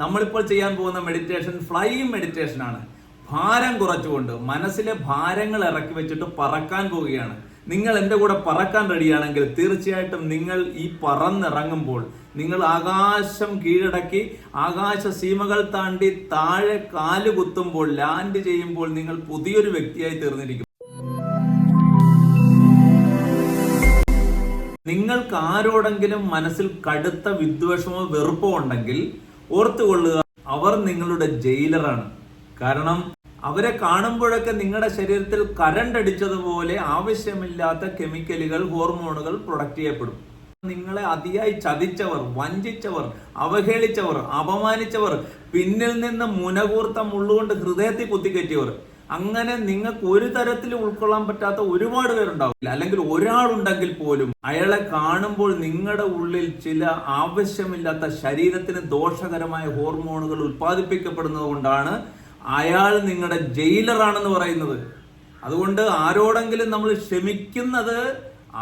നമ്മളിപ്പോൾ ചെയ്യാൻ പോകുന്ന മെഡിറ്റേഷൻ ഫ്ലൈയിങ് മെഡിറ്റേഷൻ ആണ്. ഭാരം കുറച്ചുകൊണ്ട് മനസ്സിലെ ഭാരങ്ങൾ ഇറക്കി വെച്ചിട്ട് പറക്കാൻ പോവുകയാണ്. നിങ്ങൾ എന്റെ കൂടെ പറക്കാൻ റെഡിയാണെങ്കിൽ തീർച്ചയായിട്ടും നിങ്ങൾ ഈ പറന്നിറങ്ങുമ്പോൾ നിങ്ങൾ ആകാശം കീഴടക്കി ആകാശ സീമകൾ താണ്ടി താഴെ കാൽ കുത്തുമ്പോൾ ലാൻഡ് ചെയ്യുമ്പോൾ നിങ്ങൾ പുതിയൊരു വ്യക്തിയായി തീർന്നിരിക്കും. നിങ്ങൾക്ക് ആരോടെങ്കിലും മനസ്സിൽ കടുത്ത വിദ്വേഷമോ വെറുപ്പോ ഉണ്ടെങ്കിൽ ഓർത്തുകൊള്ളുക അവർ നിങ്ങളുടെ ജയിലറാണ്. കാരണം അവരെ കാണുമ്പോഴൊക്കെ നിങ്ങളുടെ ശരീരത്തിൽ കരണ്ട് അടിച്ചതുപോലെ ആവശ്യമില്ലാത്ത കെമിക്കലുകൾ ഹോർമോണുകൾ പ്രൊഡക്റ്റ് ചെയ്യപ്പെടും. നിങ്ങളെ അതിയായി ചതിച്ചവർ വഞ്ചിച്ചവർ അവഹേളിച്ചവർ അപമാനിച്ചവർ പിന്നിൽ നിന്ന് മുനകൂർത്ത മുള്ളുകൊണ്ട് ഹൃദയത്തിൽ കുത്തിക്കയറ്റിയവർ. അങ്ങനെ നിങ്ങൾക്ക് ഒരു തരത്തിൽ ഉൾക്കൊള്ളാൻ പറ്റാത്ത ഒരുപാട് പേരുണ്ടാവില്ല. അല്ലെങ്കിൽ ഒരാളുണ്ടെങ്കിൽ പോലും അയാളെ കാണുമ്പോൾ നിങ്ങളുടെ ഉള്ളിൽ ചില ആവശ്യമില്ലാത്ത ശരീരത്തിന് ദോഷകരമായ ഹോർമോണുകൾ ഉത്പാദിപ്പിക്കപ്പെടുന്നത് കൊണ്ടാണ് അയാൾ നിങ്ങളുടെ ജയിലറാണെന്ന് പറയുന്നത്. അതുകൊണ്ട് ആരോടെങ്കിലും നമ്മൾ ക്ഷമിക്കുന്നത്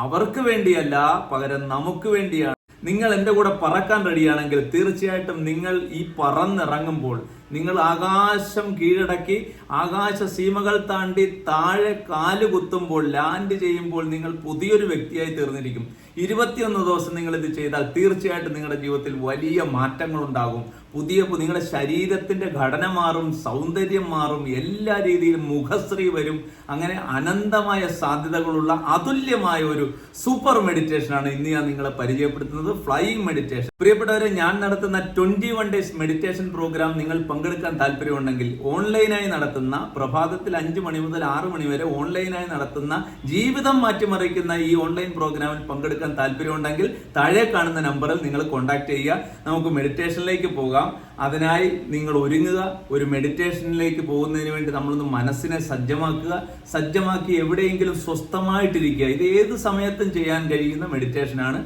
അവർക്ക് വേണ്ടിയല്ല പകരം നമുക്ക് വേണ്ടിയാണ്. നിങ്ങൾ എന്റെ കൂടെ പറക്കാൻ റെഡിയാണെങ്കിൽ തീർച്ചയായിട്ടും നിങ്ങൾ ഈ പറന്നിറങ്ങുമ്പോൾ നിങ്ങൾ ആകാശം കീഴടക്കി ആകാശ സീമകൾ താണ്ടി താഴെ കാൽ കുത്തുമ്പോൾ ലാൻഡ് ചെയ്യുമ്പോൾ നിങ്ങൾ പുതിയൊരു വ്യക്തിയായി തീർന്നിരിക്കും. ഇരുപത്തിയൊന്ന് ദിവസം നിങ്ങൾ ഇത് ചെയ്താൽ തീർച്ചയായിട്ടും നിങ്ങളുടെ ജീവിതത്തിൽ വലിയ മാറ്റങ്ങൾ ഉണ്ടാകും പുതിയ നിങ്ങളുടെ ശരീരത്തിന്റെ ഘടന മാറും സൗന്ദര്യം മാറും എല്ലാ രീതിയിലും മുഖശ്രീ വരും. അങ്ങനെ അനന്തമായ സാധ്യതകളുള്ള അതുല്യമായ ഒരു സൂപ്പർ മെഡിറ്റേഷൻ ആണ് ഇന്ന് ഞാൻ നിങ്ങളെ പരിചയപ്പെടുത്തുന്നത് ഫ്ലൈയിങ് മെഡിറ്റേഷൻ. പ്രിയപ്പെട്ടവരെ ഞാൻ നടത്തുന്ന twenty one days meditation program നിങ്ങൾ പങ്കെടുക്കാൻ താല്പര്യമുണ്ടെങ്കിൽ ഓൺലൈനായി നടത്തുന്ന പ്രഭാതത്തിൽ അഞ്ച് മണി മുതൽ ആറ് മണി വരെ ഓൺലൈനായി നടത്തുന്ന ജീവിതം മാറ്റിമറിക്കുന്ന ഈ ഓൺലൈൻ പ്രോഗ്രാമിൽ പങ്കെടുക്കാൻ താല്പര്യമുണ്ടെങ്കിൽ താഴെ കാണുന്ന നമ്പറിൽ നിങ്ങൾ കോൺടാക്ട് ചെയ്യുക. നമുക്ക് മെഡിറ്റേഷനിലേക്ക് പോകാം. അതിനായി നിങ്ങൾ ഒരുങ്ങുക. ഒരു മെഡിറ്റേഷനിലേക്ക് പോകുന്നതിന് വേണ്ടി നമ്മളൊന്ന് മനസ്സിനെ സജ്ജമാക്കുക. സജ്ജമാക്കി എവിടെയെങ്കിലും സ്വസ്ഥമായിട്ടിരിക്കുക. ഇത് ഏത് സമയത്തും ചെയ്യാൻ കഴിയുന്ന മെഡിറ്റേഷനാണ്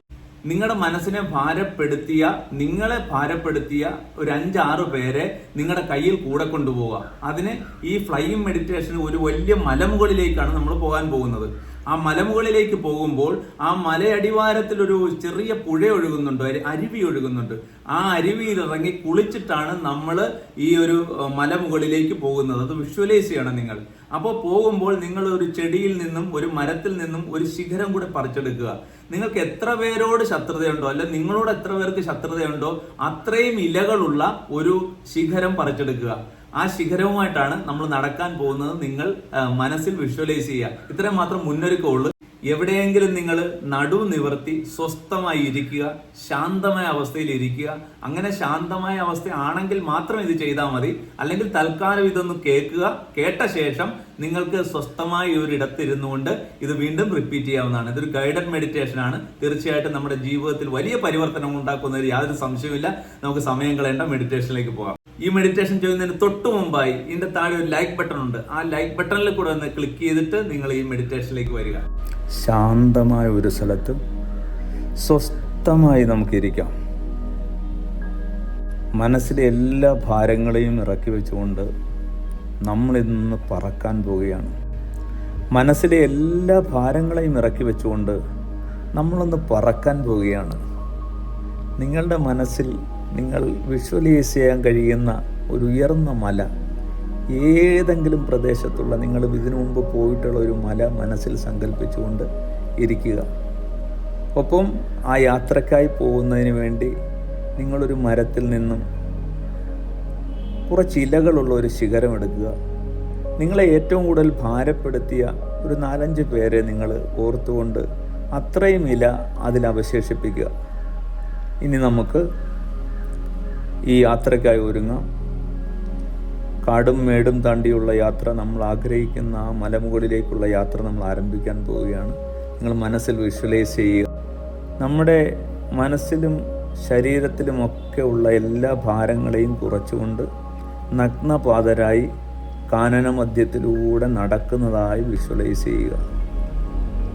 നിങ്ങളുടെ മനസ്സിനെ ഭാരപ്പെടുത്തിയ നിങ്ങളെ ഭാരപ്പെടുത്തിയ ഒരു അഞ്ചാറ് പേരെ നിങ്ങളുടെ കയ്യിൽ കൂടെ കൊണ്ടുപോവുക. അതിന് ഈ ഫ്ലൈയിങ് മെഡിറ്റേഷൻ ഒരു വലിയ മലമുകളിലേക്കാണ് നമ്മൾ പോകാൻ പോകുന്നത്. ആ മലമുകളിലേക്ക് പോകുമ്പോൾ ആ മലയടിവാരത്തിൽ ഒരു ചെറിയ പുഴ ഒഴുകുന്നുണ്ട് അരുവി ഒഴുകുന്നുണ്ട്. ആ അരുവിയിൽ ഇറങ്ങി കുളിച്ചിട്ടാണ് നമ്മൾ ഈ ഒരു മലമുകളിലേക്ക് പോകുന്നത്. അത് വിഷ്വലൈസ് ചെയ്യണം നിങ്ങൾ. അപ്പോൾ പോകുമ്പോൾ നിങ്ങൾ ഒരു ചെടിയിൽ നിന്നും ഒരു മരത്തിൽ നിന്നും ഒരു ശിഖരം കൂടെ പറിച്ചെടുക്കുക. നിങ്ങൾക്ക് എത്ര പേരോട് ശത്രുതയുണ്ടോ അല്ലെ നിങ്ങളോട് എത്ര പേർക്ക് ശത്രുതയുണ്ടോ അത്രയും ഇലകളുള്ള ഒരു ശിഖരം പറിച്ചെടുക്കുക. ആ ശിഖരവുമായിട്ടാണ് നമ്മൾ നടക്കാൻ പോകുന്നത്. നിങ്ങൾ മനസ്സിൽ വിഷ്വലൈസ് ചെയ്യുക. ഇത്രയും മാത്രം മുന്നൊരുക്കമുള്ളൂ. എവിടെയെങ്കിലും നിങ്ങൾ നടു നിവർത്തി സ്വസ്ഥമായി ഇരിക്കുക ശാന്തമായ അവസ്ഥയിൽ ഇരിക്കുക. അങ്ങനെ ശാന്തമായ അവസ്ഥ ആണെങ്കിൽ മാത്രം ഇത് ചെയ്താൽ മതി. അല്ലെങ്കിൽ തൽക്കാലം ഇതൊന്ന് കേൾക്കുക. കേട്ട ശേഷം നിങ്ങൾക്ക് സ്വസ്ഥമായി ഒരിടത്തിരുന്നുകൊണ്ട് ഇത് വീണ്ടും റിപ്പീറ്റ് ചെയ്യാവുന്നതാണ്. ഇതൊരു ഗൈഡഡ് മെഡിറ്റേഷൻ ആണ്. തീർച്ചയായിട്ടും നമ്മുടെ ജീവിതത്തിൽ വലിയ പരിവർത്തനം ഉണ്ടാക്കുന്നതിൽ യാതൊരു സംശയമില്ല നമുക്ക് സമയം കളയേണ്ട മെഡിറ്റേഷനിലേക്ക് പോകാം. ഈ മെഡിറ്റേഷൻ ചെയ്യുന്നതിന് തൊട്ട് മുമ്പായി ഇതിന്റെ താഴെ ഒരു ലൈക്ക് ബട്ടൺ ഉണ്ട്. ആ ലൈക്ക് ബട്ടണിൽ കൂടെ ഒന്ന് ക്ലിക്ക് ചെയ്തിട്ട് നിങ്ങൾ ഈ മെഡിറ്റേഷനിലേക്ക് വരിക. ശാന്തമായ ഒരു സ്ഥലത്ത് സ്വസ്ഥമായി നമുക്കിരിക്കാം മനസ്സിലെ എല്ലാ ഭാരങ്ങളെയും ഇറക്കി വെച്ചുകൊണ്ട് നമ്മളിന്ന് പറക്കാൻ പോവുകയാണ്. മനസ്സിലെ എല്ലാ ഭാരങ്ങളെയും ഇറക്കി വെച്ചുകൊണ്ട് നമ്മളൊന്ന് പറക്കാൻ പോവുകയാണ്. നിങ്ങളുടെ മനസ്സിൽ നിങ്ങൾ വിഷ്വലൈസ് ചെയ്യാൻ കഴിയുന്ന ഒരു ഉയർന്ന മല. ഏതെങ്കിലും പ്രദേശത്തുള്ള നിങ്ങൾ ഇതിനു മുമ്പ് പോയിട്ടുള്ള ഒരു മല മനസ്സിൽ സങ്കല്പിച്ചുകൊണ്ട് ഇരിക്കുക. ഒപ്പം ആ യാത്രക്കായി പോകുന്നതിന് വേണ്ടി നിങ്ങളൊരു മരത്തിൽ നിന്നും കുറച്ച് ഇലകളുള്ള ഒരു ശിഖരം എടുക്കുക. നിങ്ങളെ ഏറ്റവും കൂടുതൽ ഭാരപ്പെടുത്തിയ ഒരു നാലഞ്ച് പേരെ നിങ്ങൾ ഓർത്തുകൊണ്ട് അത്രയും ഇല അതിൽ അവശേഷിപ്പിക്കുക. ഇനി നമുക്ക് ഈ യാത്രയ്ക്കായി ഒരുങ്ങാം. കാടും മേടും താണ്ടിയുള്ള യാത്ര നമ്മൾ ആഗ്രഹിക്കുന്ന ആ മലമുകളിലേക്കുള്ള യാത്ര നമ്മൾ ആരംഭിക്കാൻ പോവുകയാണ്. നിങ്ങൾ മനസ്സിൽ വിഷ്വലൈസ് ചെയ്യുക. നമ്മുടെ മനസ്സിലും ശരീരത്തിലുമൊക്കെ ഉള്ള എല്ലാ ഭാരങ്ങളെയും കുറച്ചുകൊണ്ട് നഗ്നപാതരായി കാനന മധ്യത്തിലൂടെ നടക്കുന്നതായി വിഷ്വലൈസ് ചെയ്യുക.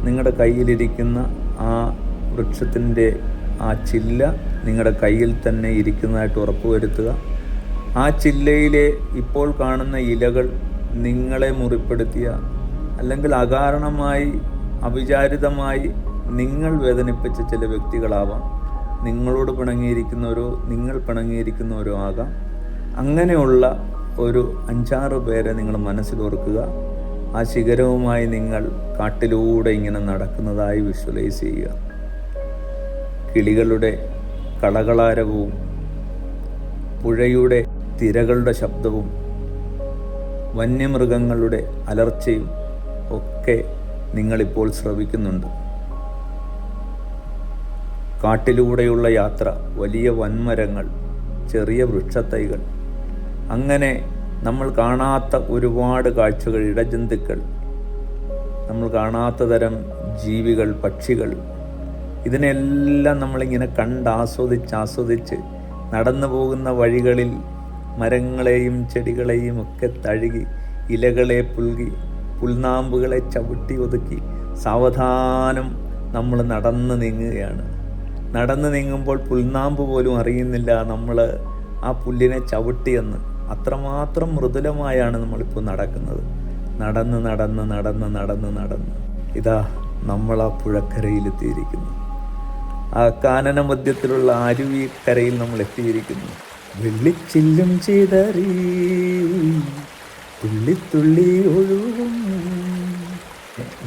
നിങ്ങളുടെ കയ്യിലിരിക്കുന്ന ആ വൃക്ഷത്തിന്റെ ആ ചില്ല നിങ്ങളുടെ കയ്യിൽ തന്നെ ഇരിക്കുന്നതായിട്ട് ഉറപ്പുവരുത്തുക. ആ ചില്ലയിലെ ഇപ്പോൾ കാണുന്ന ഇലകൾ നിങ്ങളെ മുറിപ്പെടുത്തിയ അല്ലെങ്കിൽ അകാരണമായി അവിചാരിതമായി നിങ്ങൾ വേദനിപ്പിച്ച ചില വ്യക്തികളാവാം. നിങ്ങളോട് പിണങ്ങിയിരിക്കുന്നവരോ നിങ്ങൾ പിണങ്ങിയിരിക്കുന്നവരോ ആകാം. അങ്ങനെയുള്ള ഒരു അഞ്ചാറ് പേരെ നിങ്ങൾ മനസ്സിലോർക്കുക ആ ശിഖരവുമായി നിങ്ങൾ കാട്ടിലൂടെ ഇങ്ങനെ നടക്കുന്നതായി വിഷ്വലൈസ് ചെയ്യുക. കിളികളുടെ കളകളാരവവും പുഴയുടെ തിരകളുടെ ശബ്ദവും വന്യമൃഗങ്ങളുടെ അലർച്ചയും ഒക്കെ നിങ്ങളിപ്പോൾ ശ്രവിക്കുന്നുണ്ട്. കാട്ടിലൂടെയുള്ള യാത്ര വലിയ വൻമരങ്ങൾ ചെറിയ വൃക്ഷത്തൈകൾ അങ്ങനെ നമ്മൾ കാണാത്ത ഒരുപാട് കാഴ്ചകൾ ഇടജന്തുക്കൾ നമ്മൾ കാണാത്ത തരം ജീവികൾ പക്ഷികൾ ഇതിനെല്ലാം നമ്മളിങ്ങനെ കണ്ട് ആസ്വദിച്ച് ആസ്വദിച്ച് നടന്നു പോകുന്ന വഴികളിൽ മരങ്ങളെയും ചെടികളെയും ഒക്കെ തഴുകി ഇലകളെ പുൽകി പുൽനാമ്പുകളെ ചവിട്ടി ഒതുക്കി സാവധാനം നമ്മൾ നടന്നു നീങ്ങുകയാണ്. നടന്നു നീങ്ങുമ്പോൾ പുൽനാമ്പ് പോലും അറിയുന്നില്ല നമ്മൾ ആ പുല്ലിനെ ചവിട്ടിയെന്ന് അത്രമാത്രം മൃദുലമായാണ് നമ്മളിപ്പോൾ നടക്കുന്നത്. നടന്ന് നടന്ന് നടന്ന് നടന്ന് നടന്ന്. ഇതാ നമ്മൾ ആ പുഴക്കരയിലെത്തിയിരിക്കുന്നു. ആ കാനന മധ്യത്തിലുള്ള അരുവിക്കരയിൽ നമ്മൾ എത്തിയിരിക്കുന്നു. വെള്ളിച്ചില്ലും ചിതറി തുള്ളി തുള്ളി ഒഴുകും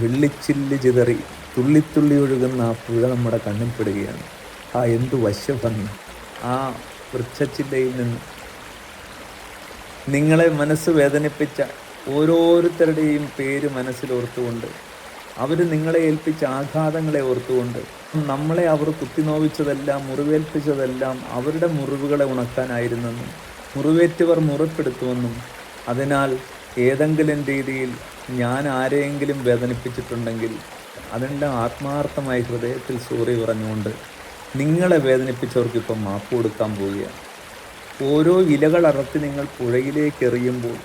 വെള്ളിച്ചില്ല് ചിതറി തുള്ളി തുള്ളി ഒഴുകുന്ന ആ പുഴ നമ്മുടെ കണ്ണിൽ പെടുകയാണ്. ആ എന്തു വശ്യഭംഗി. ആ വൃക്ഷച്ചില്ലയിൽ നിന്ന് നിങ്ങളെ മനസ്സ് വേദനിപ്പിച്ച ഓരോരുത്തരുടെയും പേര് മനസ്സിലോർത്തുകൊണ്ട് അവർ നിങ്ങളെ ഏൽപ്പിച്ച ആഘാതങ്ങളെ ഓർത്തുകൊണ്ട് നമ്മളെ അവർ കുത്തിനോവിച്ചതെല്ലാം മുറിവേൽപ്പിച്ചതെല്ലാം അവരുടെ മുറിവുകളെ ഉണക്കാനായിരുന്നെന്നും മുറിവേറ്റവർ മുറിപ്പെടുത്തുമെന്നും അതിനാൽ ഏതെങ്കിലും രീതിയിൽ ഞാൻ ആരെയെങ്കിലും വേദനിപ്പിച്ചിട്ടുണ്ടെങ്കിൽ അതിന്റെ ആത്മാർത്ഥമായി ഹൃദയത്തിൽ സോറി പറഞ്ഞുകൊണ്ട് നിങ്ങളെ വേദനിപ്പിച്ചവർക്കിപ്പം മാപ്പ് കൊടുക്കാൻ പോവുകയാണ്. ഓരോ ഇലകൾ നിങ്ങൾ പുഴയിലേക്ക് എറിയുമ്പോൾ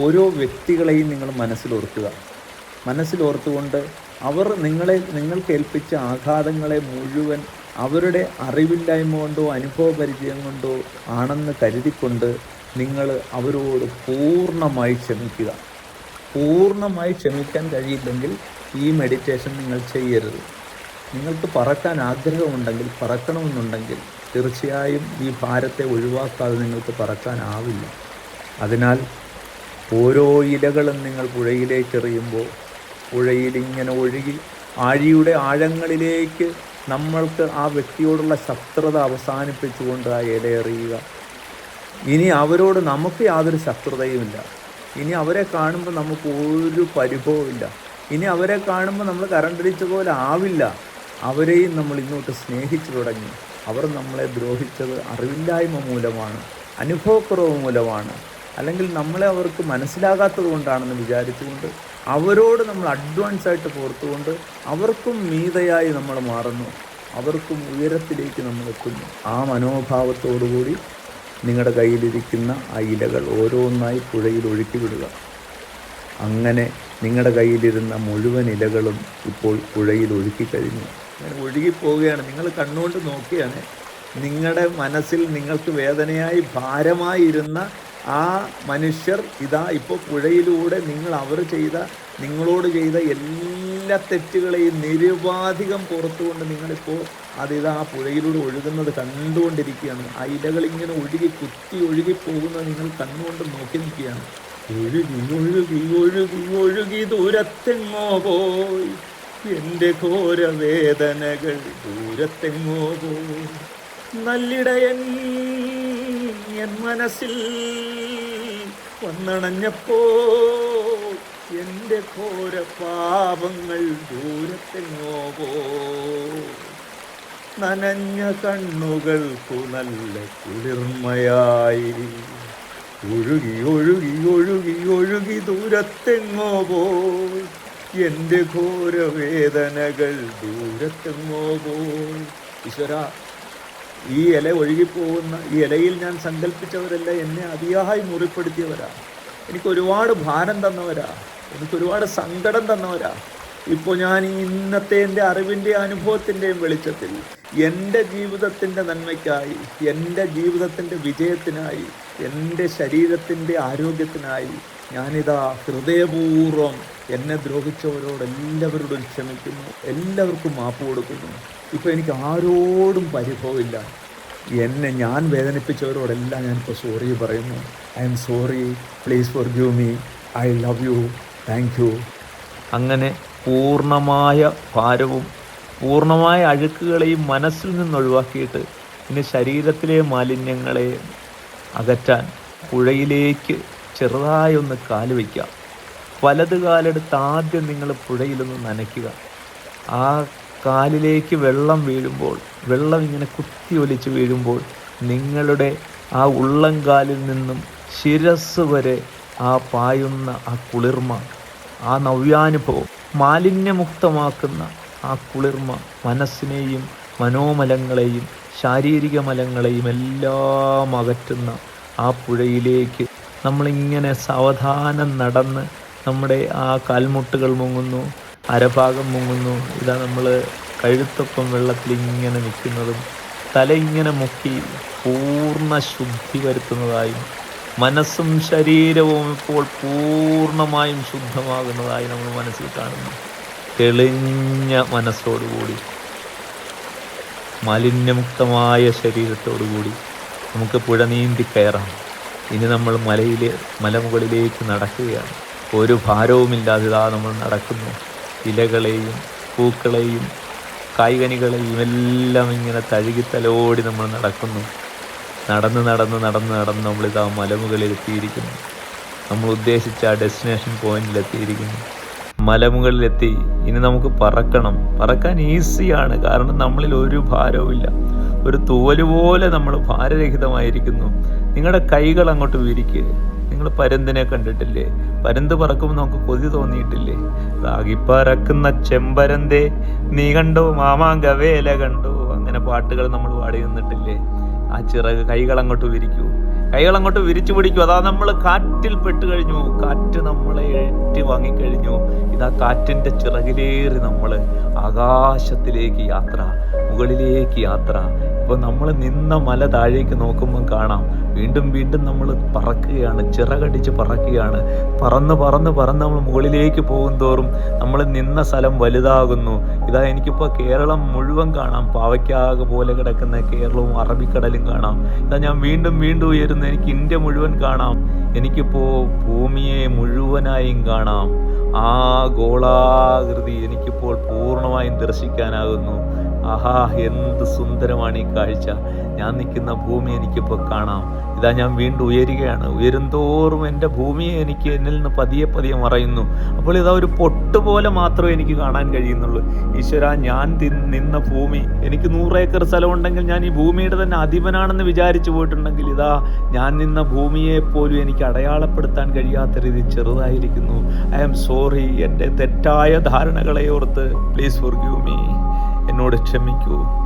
ഓരോ വ്യക്തികളെയും നിങ്ങൾ മനസ്സിലോർക്കുക മനസ്സിലോർത്തുകൊണ്ട് അവർ നിങ്ങളെ നിങ്ങൾക്ക് ഏൽപ്പിച്ച ആഘാതങ്ങളെ മുഴുവൻ അവരുടെ അറിവില്ലായ്മ കൊണ്ടോ അനുഭവ പരിചയം കൊണ്ടോ ആണെന്ന് കരുതിക്കൊണ്ട് നിങ്ങൾ അവരോട് പൂർണമായി ക്ഷമിക്കുക. പൂർണമായി ക്ഷമിക്കാൻ കഴിയില്ലെങ്കിൽ ഈ മെഡിറ്റേഷൻ നിങ്ങൾ ചെയ്യരുത്. നിങ്ങൾക്ക് പറക്കാൻ ആഗ്രഹമുണ്ടെങ്കിൽ പറക്കണമെന്നുണ്ടെങ്കിൽ തീർച്ചയായും ഈ ഭാരത്തെ ഒഴിവാക്കാതെ നിങ്ങൾക്ക് പറക്കാനാവില്ല. അതിനാൽ ഓരോ ഇലകളും നിങ്ങൾ പുഴയിലേക്ക് എറിയുമ്പോൾ പുഴയിൽ ഇങ്ങനെ ഒഴുകി ആഴിയുടെ ആഴങ്ങളിലേക്ക് നമ്മൾക്ക് ആ വ്യക്തിയോടുള്ള ശത്രുത അവസാനിപ്പിച്ചുകൊണ്ട് ആ ഇടയറിയുക ഇനി അവരോട് നമുക്ക് യാതൊരു ശത്രുതയുമില്ല. ഇനി അവരെ കാണുമ്പോൾ നമുക്ക് ഒരു പരിഭവമില്ല ഇനി അവരെ കാണുമ്പോൾ നമ്മൾ കരണ്ടടിച്ച പോലെ ആവില്ല. അവരെയും നമ്മൾ ഇങ്ങോട്ട് സ്നേഹിച്ചു തുടങ്ങി. അവർ നമ്മളെ ദ്രോഹിച്ചത് അറിവില്ലായ്മ മൂലമാണ് അനുഭവക്കുറവ് മൂലമാണ്. അല്ലെങ്കിൽ നമ്മളെ അവർക്ക് മനസ്സിലാകാത്തത് കൊണ്ടാണെന്ന് വിചാരിച്ചുകൊണ്ട് അവരോട് നമ്മൾ അഡ്വാൻസ് ആയിട്ട് പുറത്തുകൊണ്ട് അവർക്കും മീതയായി നമ്മൾ മാറുന്നു. അവർക്കും ഉയരത്തിലേക്ക് നമ്മൾ എത്തുന്നു. ആ മനോഭാവത്തോടുകൂടി നിങ്ങളുടെ കയ്യിലിരിക്കുന്ന ആ ഇലകൾ ഓരോന്നായി പുഴയിൽ ഒഴുക്കി വിടുക. അങ്ങനെ നിങ്ങളുടെ കയ്യിലിരുന്ന മുഴുവൻ ഇലകളും ഇപ്പോൾ പുഴയിൽ ഒഴുക്കി കഴിഞ്ഞു. അങ്ങനെ ഒഴുകിപ്പോവുകയാണ് നിങ്ങൾ കണ്ണുകൊണ്ട് നോക്കിയാണ്. നിങ്ങളുടെ മനസ്സിൽ നിങ്ങൾക്ക് വേദനയായി ഭാരമായിരുന്ന ആ മനുഷ്യർ ഇതാ ഇപ്പോൾ പുഴയിലൂടെ നിങ്ങൾ അവർ ചെയ്ത നിങ്ങളോട് ചെയ്ത എല്ലാ തെറ്റുകളെയും നിരുപാധികം പുറത്തുകൊണ്ട് നിങ്ങളിപ്പോൾ അതിതാ ആ പുഴയിലൂടെ ഒഴുകുന്നത് കണ്ടുകൊണ്ടിരിക്കുകയാണ്. ആ ഇലകൾ ഇങ്ങനെ ഒഴുകി കുത്തി ഒഴുകി പോകുന്നത് നിങ്ങൾ കണ്ണുകൊണ്ട് നോക്കി നിൽക്കുകയാണ്. ഒഴുകി ഒഴുകി ഒഴുകി ഒഴുകി ദൂരത്തെങ്ങോ പോയി. എന്റെ ഘോര വേദനകൾ ദൂരത്തെങ്ങോ പോയി. നല്ലിടയൻ എൻ മനസ്സിൽ വന്നണഞ്ഞപ്പോ എന്റെ ഘോര പാപങ്ങൾ ദൂരത്തെങ്ങോ നനഞ്ഞ കണ്ണുകൾക്കു നല്ല കുളിർമയായി. ഒഴുകി ഒഴുകി ഒഴുകി ഒഴുകി ദൂരത്തെങ്ങോ പോയി എന്റെ ഘോരവേദനകൾ ദൂരത്തെങ്ങോ പോയി ഈശ്വര ഈ ഇല ഒഴുകിപ്പോകുന്ന ഈ ഇലയിൽ ഞാൻ സങ്കല്പിച്ചവരല്ല എന്നെ അതിയായി മുറിപ്പെടുത്തിയവരാ. എനിക്ക് ഒരുപാട് ഭാരം തന്നവരാ. എനിക്ക് ഒരുപാട് സങ്കടം തന്നവരാ. ഇപ്പോൾ ഞാൻ ഈ ഇന്നത്തെ എന്റെ അറിവിന്റെ അനുഭവത്തിന്റെയും വെളിച്ചത്തിൽ എന്റെ ജീവിതത്തിന്റെ നന്മയ്ക്കായി എന്റെ ജീവിതത്തിന്റെ വിജയത്തിനായി എന്റെ ശരീരത്തിന്റെ ആരോഗ്യത്തിനായി ഞാനിതാ ഹൃദയപൂർവം എന്നെ ദ്രോഹിച്ചവരോട് എല്ലാവരോടും ക്ഷമിക്കുന്നു എല്ലാവർക്കും മാപ്പ് കൊടുക്കുന്നു. ഇപ്പോൾ എനിക്ക് ആരോടും പരിഭവമില്ല. എന്നെ ഞാൻ വേദനിപ്പിച്ചവരോടെല്ലാം ഞാനിപ്പോൾ സോറി പറയുന്നു. I'm sorry please forgive me I love you thank you അങ്ങനെ പൂർണമായ ഭാരവും പൂർണമായ അഴുക്കുകളെയും മനസ്സിൽ നിന്ന് ഒഴിവാക്കിയിട്ട് ഇനി ശരീരത്തിലെ മാലിന്യങ്ങളെ അകറ്റാൻ പുഴയിലേക്ക് ചെറുതായൊന്ന് കാൽ വയ്ക്കുക. വലത് കാലെടുത്ത് ആദ്യം നിങ്ങൾ പുഴയിലൊന്ന് നനയ്ക്കുക. ആ കാലിലേക്ക് വെള്ളം വീഴുമ്പോൾ വെള്ളം ഇങ്ങനെ കുത്തി ഒലിച്ച് വീഴുമ്പോൾ നിങ്ങളുടെ ആ ഉള്ളംകാലിൽ നിന്നും ശിരസ് വരെ ആ പായുന്ന ആ കുളിർമ ആ നവ്യാനുഭവം മാലിന്യമുക്തമാക്കുന്ന ആ കുളിർമ മനസ്സിനെയും മനോമലങ്ങളെയും ശാരീരിക മലങ്ങളെയും എല്ലാം അകറ്റുന്ന ആ പുഴയിലേക്ക് നമ്മളിങ്ങനെ സാവധാനം നടന്ന് നമ്മുടെ ആ കാൽമുട്ടുകൾ മുങ്ങുന്നു അരഭാഗം മുങ്ങുന്നു. ഇതാ നമ്മൾ കഴുത്തൊപ്പം വെള്ളത്തിൽ ഇങ്ങനെ നിൽക്കുന്നതും തല ഇങ്ങനെ മുക്കി പൂർണ ശുദ്ധി വരുത്തുന്നതായും മനസ്സും ശരീരവും ഇപ്പോൾ പൂർണമായും ശുദ്ധമാകുന്നതായി നമ്മൾ മനസ്സിൽ കാണുന്നു. തെളിഞ്ഞ മനസ്സോടുകൂടി മാലിന്യമുക്തമായ ശരീരത്തോടുകൂടി നമുക്ക് പുഴ നീന്തി കയറാം. ഇനി നമ്മൾ മലയിൽ മലമുകളിലേക്ക് നടക്കുകയാണ്. ഒരു ഭാരവുമില്ലാതെ ഇതാ നമ്മൾ നടക്കുന്നു. ഇലകളെയും പൂക്കളെയും കായ്കനികളെയും എല്ലാം ഇങ്ങനെ തഴുകി തലോടി നമ്മൾ നടക്കുന്നു. നടന്ന് നടന്ന് നടന്ന് നടന്ന് നമ്മളിതാ മലമുകളിൽ എത്തിയിരിക്കുന്നു നമ്മൾ ഉദ്ദേശിച്ച ആ ഡെസ്റ്റിനേഷൻ പോയിന്റിൽ എത്തിയിരിക്കുന്നു മലമുകളിലെത്തി. ഇനി നമുക്ക് പറക്കണം. പറക്കാൻ ഈസിയാണ്. കാരണം നമ്മളിൽ ഒരു ഭാരവുമില്ല. ഒരു തൂവൽ പോലെ നമ്മൾ ഭാരരഹിതമായിരിക്കുന്നു. നിങ്ങളുടെ കൈകൾ അങ്ങോട്ട് വിരിക്കുക നിങ്ങൾ പരുന്തിനെ കണ്ടിട്ടില്ലേ? പരുന്ത് പറക്കുമ്പോൾ നമുക്ക് കൊതി തോന്നിയിട്ടില്ലേ? റാഗിപ്പറക്കുന്ന ചെമ്പരന്തേ നീ കണ്ടോ മാമാങ്കവേല കണ്ടോ? അങ്ങനെ പാട്ടുകൾ നമ്മൾ പാടി നിന്നിട്ടില്ലേ? ആ ചിറക് കൈകൾ അങ്ങോട്ട് വിരിക്കൂ. കൈകൾ അങ്ങോട്ട് വിരിച്ചു പിടിക്കൂ. അതാ നമ്മൾ കാറ്റിൽ പെട്ട് കഴിഞ്ഞു. കാറ്റ് നമ്മളെ ഏറ്റി വാങ്ങിക്കഴിഞ്ഞു. ഇതാ കാറ്റിന്റെ ചിറകിലേറി നമ്മൾ ആകാശത്തിലേക്ക് യാത്ര മുകളിലേക്ക് യാത്ര. ഇപ്പൊ നമ്മൾ നിന്ന മല താഴേക്ക് നോക്കുമ്പോൾ കാണാം. വീണ്ടും വീണ്ടും നമ്മൾ പറക്കുകയാണ് ചിറകടിച്ച് പറക്കുകയാണ്. പറന്ന് പറന്ന് പറന്ന് നമ്മൾ മുകളിലേക്ക് പോകും തോറും നമ്മൾ നിന്ന സ്ഥലം വലുതാകുന്നു. ഇതാ എനിക്കിപ്പോൾ കേരളം മുഴുവൻ കാണാം. പാവയ്ക്കാകെ പോലെ കിടക്കുന്ന കേരളവും അറബിക്കടലും കാണാം. ഇതാ ഞാൻ വീണ്ടും വീണ്ടും ഉയരുന്നു. എനിക്ക് ഇന്ത്യ മുഴുവൻ കാണാം. എനിക്കിപ്പോൾ ഭൂമിയെ മുഴുവനായും കാണാം. ആ ഗോളാകൃതി എനിക്കിപ്പോൾ പൂർണമായും ദർശിക്കാനാകുന്നു. ആഹാ എന്ത് സുന്ദരമാണ് ഈ കാഴ്ച. ഞാൻ നിൽക്കുന്ന ഭൂമി എനിക്കിപ്പോൾ കാണാം. ഇതാ ഞാൻ വീണ്ടും ഉയരുകയാണ്. ഉയരുന്തോറും എന്റെ ഭൂമിയെ എനിക്ക് എന്നിൽ നിന്ന് പതിയെ പതിയെ മറയുന്നു. അപ്പോൾ ഇതാ ഒരു പൊട്ട് പോലെ മാത്രമേ എനിക്ക് കാണാൻ കഴിയുന്നുള്ളൂ. ഈശ്വര ഞാൻ നിന്ന ഭൂമി. എനിക്ക് നൂറേക്കർ സ്ഥലമുണ്ടെങ്കിൽ ഞാൻ ഈ ഭൂമിയുടെ തന്നെ അധിപനാണെന്ന് വിചാരിച്ചു പോയിട്ടുണ്ടെങ്കിൽ ഇതാ ഞാൻ നിന്ന ഭൂമിയെ പോലും എനിക്ക് അടയാളപ്പെടുത്താൻ കഴിയാത്ത രീതി ചെറുതായിരിക്കുന്നു. I am sorry. എന്റെ തെറ്റായ ധാരണകളെ ഓർത്ത് പ്ലീസ് ഫോർ ഗ്യൂ മീ. എന്നോട് ക്ഷമിക്കൂ.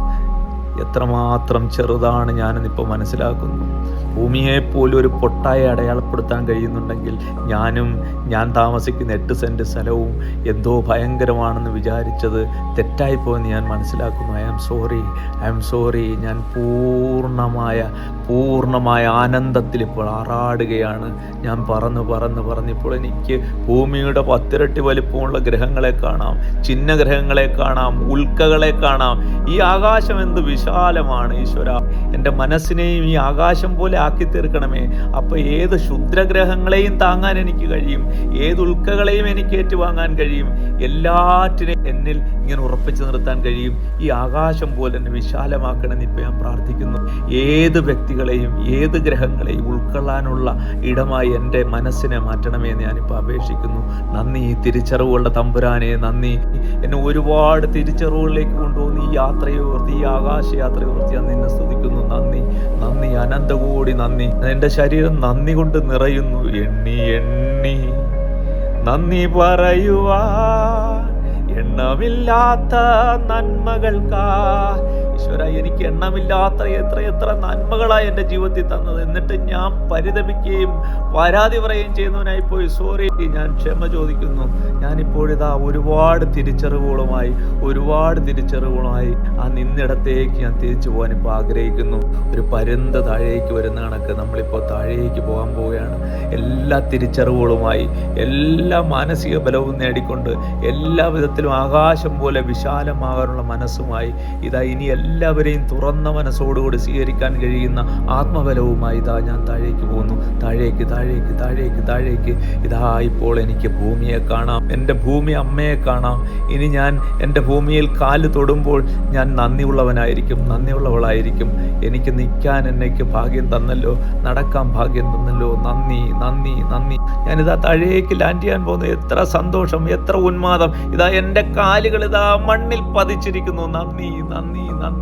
എത്രമാത്രം ചെറുതാണ് ഞാനെന്നിപ്പോൾ മനസ്സിലാക്കുന്നു. ഭൂമിയെപ്പോലും ഒരു പൊട്ടായി അടയാളപ്പെടുത്താൻ കഴിയുന്നുണ്ടെങ്കിൽ ഞാനും ഞാൻ താമസിക്കുന്ന എട്ട് സെന്റ് സ്ഥലവും എന്തോ ഭയങ്കരമാണെന്ന് വിചാരിച്ചത് തെറ്റായിപ്പോയെന്ന് ഞാൻ മനസ്സിലാക്കുന്നു. I am sorry I am sorry ഞാൻ പൂർണമായ പൂർണമായ ആനന്ദത്തിൽ ഇപ്പോൾ ആറാടുകയാണ്. ഞാൻ പറന്ന് പറന്ന് പറഞ്ഞിപ്പോൾ എനിക്ക് ഭൂമിയുടെ പത്തിരട്ടി വലിപ്പമുള്ള ഗ്രഹങ്ങളെ കാണാം ചിഹ്ന ഗ്രഹങ്ങളെ കാണാം ഉൽക്കകളെ കാണാം. ഈ ആകാശം എന്ത് വിശാലമാണ് ഈശ്വര. എന്റെ മനസ്സിനെയും ഈ ആകാശം പോലെ ആക്കി തീർക്കണമേ അപ്പോൾ ഏത് ക്ഷുദ്രഗ്രഹങ്ങളെയും താങ്ങാൻ എനിക്ക് കഴിയും? ഏത് ഉൽക്കകളെയും എനിക്ക് ഏറ്റുവാങ്ങാൻ കഴിയും? എല്ലാറ്റിനെയും എന്നിൽ ഇങ്ങനെ ഉറപ്പിച്ചു നിർത്താൻ കഴിയും. ഈ ആകാശം പോലെ എന്നെ വിശാലമാക്കണമെന്ന് ഇപ്പം ഞാൻ പ്രാർത്ഥിക്കുന്നു. ഏത് വ്യക്തികളെയും ഏത് ഗ്രഹങ്ങളെയും ഉൾക്കൊള്ളാനുള്ള ഇടമായി എന്റെ മനസ്സിനെ മാറ്റണമേ എന്ന് ഞാനിപ്പോൾ അപേക്ഷിക്കുന്നു. നന്ദി ഈ തിരിച്ചറിവുകളുടെ തമ്പുരാനെ നന്ദി. എന്നെ ഒരുപാട് തിരിച്ചറിവുകളിലേക്ക് കൊണ്ടുപോകുന്ന ഈ യാത്രയോർത്തി ഈ ഈ ഓർത്ത് ഞാൻ നിന്നെ സ്തുതിക്കുന്നു. നന്ദി നന്ദി അനന്തകോടി നന്ദി. എന്റെ ശരീരം നന്ദി കൊണ്ട് നിറയുന്നു. എണ്ണി എണ്ണി നന്ദി പറയുവാ. എണ്ണമില്ലാത്ത നന്മകൾക്കാ ഈശ്വര എനിക്ക് എണ്ണമില്ലാത്ത എത്ര എത്ര നന്മകളായി എന്റെ ജീവിതത്തിൽ തന്നത്. എന്നിട്ട് ഞാൻ പരിതപിക്കുകയും പരാതി പറയുകയും ചെയ്യുന്നവനായി പോയി. സോറി ഞാൻ ക്ഷമ ചോദിക്കുന്നു. ഞാനിപ്പോഴിതാ ഒരുപാട് തിരിച്ചറിവുകളുമായി ഒരുപാട് തിരിച്ചറിവുകളുമായി ആ നിന്നിടത്തേക്ക് ഞാൻ തിരിച്ചു പോകാൻ ഇപ്പോൾ ആഗ്രഹിക്കുന്നു. ഒരു പരുന്ത താഴേക്ക് വരുന്ന കണക്ക് നമ്മളിപ്പോൾ താഴേക്ക് പോകാൻ പോവുകയാണ്. എല്ലാ തിരിച്ചറിവുകളുമായി എല്ലാ മാനസിക ബലവും നേടിക്കൊണ്ട് എല്ലാ വിധത്തിലും ആകാശം പോലെ വിശാലമാകാനുള്ള മനസ്സുമായി ഇതാ ഇനി എല്ലാവരെയും തുറന്ന മനസ്സോടുകൂടി സ്വീകരിക്കാൻ കഴിയുന്ന ആത്മബലവുമായി ഇതാ ഞാൻ താഴേക്ക് പോകുന്നു. താഴേക്ക് താഴേക്ക് താഴേക്ക് താഴേക്ക്. ഇതാ ഇപ്പോൾ എനിക്ക് ഭൂമിയെ കാണാം. എന്റെ ഭൂമി അമ്മയെ കാണാം. ഇനി ഞാൻ എന്റെ ഭൂമിയിൽ കാൽ തൊടുമ്പോൾ ഞാൻ നന്ദിയുള്ളവനായിരിക്കും നന്ദിയുള്ളവളായിരിക്കും. എനിക്ക് നിൽക്കാൻ എന്നേക്ക് ഭാഗ്യം തന്നല്ലോ നടക്കാൻ ഭാഗ്യം തന്നല്ലോ. നന്ദി നന്ദി നന്ദി. ഞാനിതാ താഴേക്ക് ലാൻഡ് ചെയ്യാൻ പോകുന്നു. എത്ര സന്തോഷം എത്ര ഉന്മാദം. ഇതാ എന്റെ കാലുകൾ ഇതാ മണ്ണിൽ പതിച്ചിരിക്കുന്നു. നന്ദി നന്ദി നന്ദി.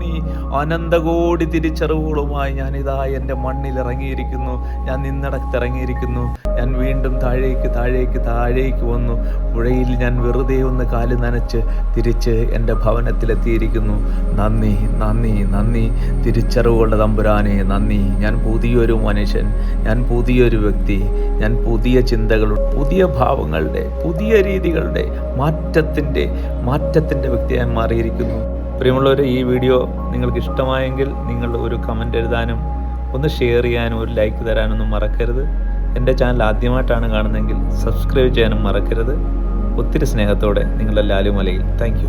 അനന്തകോടി തിരിച്ചറിവുകളുമായി ഞാനിതാ എന്റെ മണ്ണിൽ ഇറങ്ങിയിരിക്കുന്നു ഞാൻ നിന്നിടത്ത് ഇറങ്ങിയിരിക്കുന്നു ഞാൻ വീണ്ടും താഴേക്ക് താഴേക്ക് താഴേക്ക് വന്നു. പുഴയിൽ ഞാൻ വെറുതെ ഒന്ന് കാൽ നനച്ച് തിരിച്ച് എന്റെ ഭവനത്തിലെത്തിയിരിക്കുന്നു. നന്ദി നന്ദി നന്ദി. തിരിച്ചറിവുകളുടെ തമ്പുരാനെ നന്ദി. ഞാൻ പുതിയൊരു മനുഷ്യൻ ഞാൻ പുതിയൊരു വ്യക്തി ഞാൻ പുതിയ ചിന്തകൾ പുതിയ ഭാവങ്ങളുടെ പുതിയ രീതികളുടെ മാറ്റത്തിന്റെ മാറ്റത്തിന്റെ വ്യക്തിയായി മാറിയിരിക്കുന്നു. പ്രിയമുള്ളവരെ ഈ വീഡിയോ നിങ്ങൾക്ക് ഇഷ്ടമായെങ്കിൽ നിങ്ങൾ ഒരു കമന്റ് എഴുതാനും ഒന്ന് ഷെയർ ചെയ്യാനും ഒരു ലൈക്ക് തരാനൊന്നും മറക്കരുത്. എന്റെ ചാനൽ ആദ്യമായിട്ടാണ് കാണുന്നതെങ്കിൽ സബ്സ്ക്രൈബ് ചെയ്യാനും മറക്കരുത്. ഒത്തിരി സ്നേഹത്തോടെ നിങ്ങളുടെ ലാലുമലയിൽ താങ്ക്